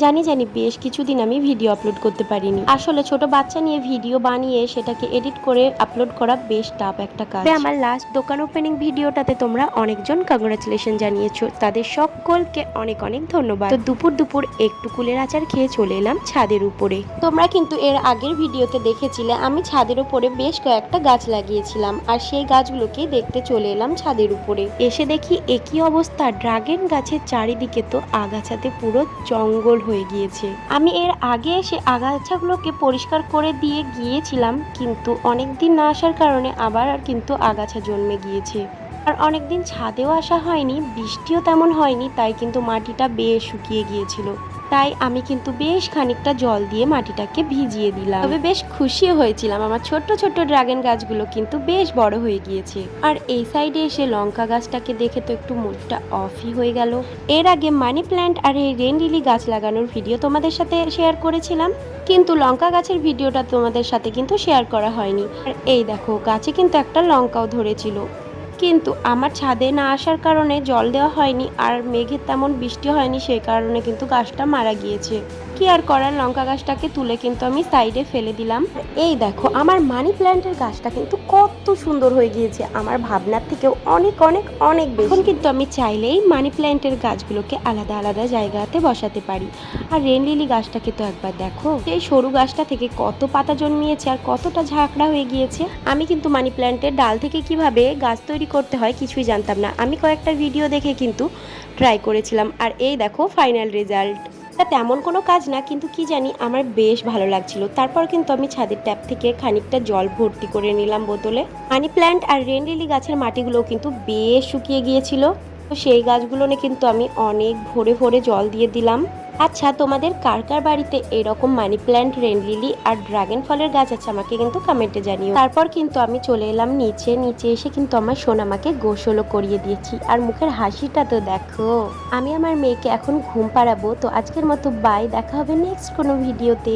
জানি জানি বেশ কিছুদিন আমি ভিডিও আপলোড করতে পারিনি। আসলে ছোট বাচ্চা নিয়ে ভিডিও বানিয়ে সেটাকে এডিট করে আপলোড করা বেশ টাফ একটা কাজ। আমার লাস্ট দোকান ওপেনিং ভিডিওটাতে তোমরা অনেকজন কংগ্রাচুলেশন জানিয়েছো। তাদের সকলকে অনেক অনেক ধন্যবাদ। তো দুপুর দুপুর একটু কুলের আচার খেয়ে চলে এলাম ছাদের উপরে। তোমরা কিন্তু এর আগের ভিডিওতে দেখেছিলে আমি ছাদের উপরে বেশ কয়েকটা গাছ লাগিয়েছিলাম আর সেই গাছগুলোকে দেখতে চলে এলাম ছাদের উপরে। এসে দেখি একই অবস্থা ড্রাগন গাছের চারিদিকে তো আগাছাতে পুরো জঙ্গল হয়ে গিয়েছে। আমি এর আগে এসে আগাছাগুলোকে পরিষ্কার করে দিয়ে গিয়েছিলাম, কিন্তু অনেক দিন না আসার কারণে আবার আর কিন্তু আগাছা জন্মে গিয়েছে। আর অনেকদিন ছাদেও আসা হয়নি, বৃষ্টিও তেমন হয়নি, তাই কিন্তু মাটিটা বেয়ে শুকিয়ে গিয়েছিল। তাই আমি কিন্তু বেশ খানিকটা জল দিয়ে মাটিটাকে ভিজিয়ে দিলাম। তবে বেশ খুশি হয়েছিলাম, আমার ছোট্ট ছোট্ট ড্রাগন গাছগুলো কিন্তু বেশ বড় হয়ে গিয়েছে। আর এই সাইডে এসে লঙ্কা গাছটাকে দেখে তো একটু মুডটা অফই হয়ে গেল। এর আগে মানি প্ল্যান্ট আর এই রেন লিলি গাছ লাগানোর ভিডিও তোমাদের সাথে শেয়ার করেছিলাম, কিন্তু লঙ্কা গাছের ভিডিওটা তোমাদের সাথে কিন্তু শেয়ার করা হয়নি। আর এই দেখো, গাছে কিন্তু একটা লঙ্কাও ধরেছিল। কিন্তু আমার ছাদে না আসার কারণে জল দেওয়া হয়নি আর মেঘের তেমন বৃষ্টি হয়নি সেই কারণে কিন্তু গাছটা মারা গিয়েছে। কি আর করার? লঙ্কা গাছটাকে তুলে কিন্তু আমি সাইডে ফেলে দিলাম। এই দেখো, আমার মানি প্ল্যান্টের গাছটা কিন্তু কত সুন্দর হয়ে গিয়েছে। আমার ভাবনার থেকেও অনেক অনেক অনেক বেশি। এখন কিন্তু আমি চাইলেই মানি প্ল্যান্টের গাছগুলোকে আলাদা আলাদা জায়গাতে বসাতে পারি। আর রেন লিলি গাছটাকে তো একবার দেখো। এই সরু গাছটা থেকে কত পাতা জন্মিয়েছে আর কতটা ঝাঁকড়া হয়ে গিয়েছে। আমি কিন্তু মানি প্ল্যান্টের ডাল থেকে কীভাবে গাছ তৈরি করতে হয়, কিছুই জানতাম না। আমি কয়েকটা ভিডিও দেখে কিন্তু ট্রাই করেছিলাম। আর এই দেখো ফাইনাল রেজাল্ট তা তেমন কোনো কাজ না, কিন্তু কি জানি, আমার বেশ ভালো লাগছিল। তারপর কিন্তু আমি ছাদের ট্যাপ থেকে খানিকটা জল ভর্তি করে নিলাম বোতলে। মানি প্ল্যান্ট আর রেন লিলি গাছের মাটিগুলো কিন্তু বেশ শুকিয়ে গিয়েছিল। তো সেই গাছগুলো কিন্তু আমি অনেক ভরে ভরে জল দিয়ে দিলাম। আচ্ছা তোমাদের কার কার বাড়িতে এরকম মানি প্ল্যান্ট, রেন লিলি আর ড্রাগন ফলের গাছ আছে আমাকে কিন্তু কমেন্টে জানিও। তারপর কিন্তু আমি চলে এলাম নিচে নিচে এসে কিন্তু আমার সোনামাকে গোসলও করিয়ে দিয়েছি আর মুখের হাসিটা তো দেখো। আমি আমার মেয়েকে এখন ঘুম পাড়াবো, তো আজকের মতো বাই দেখা হবে নেক্সট কোনো ভিডিওতে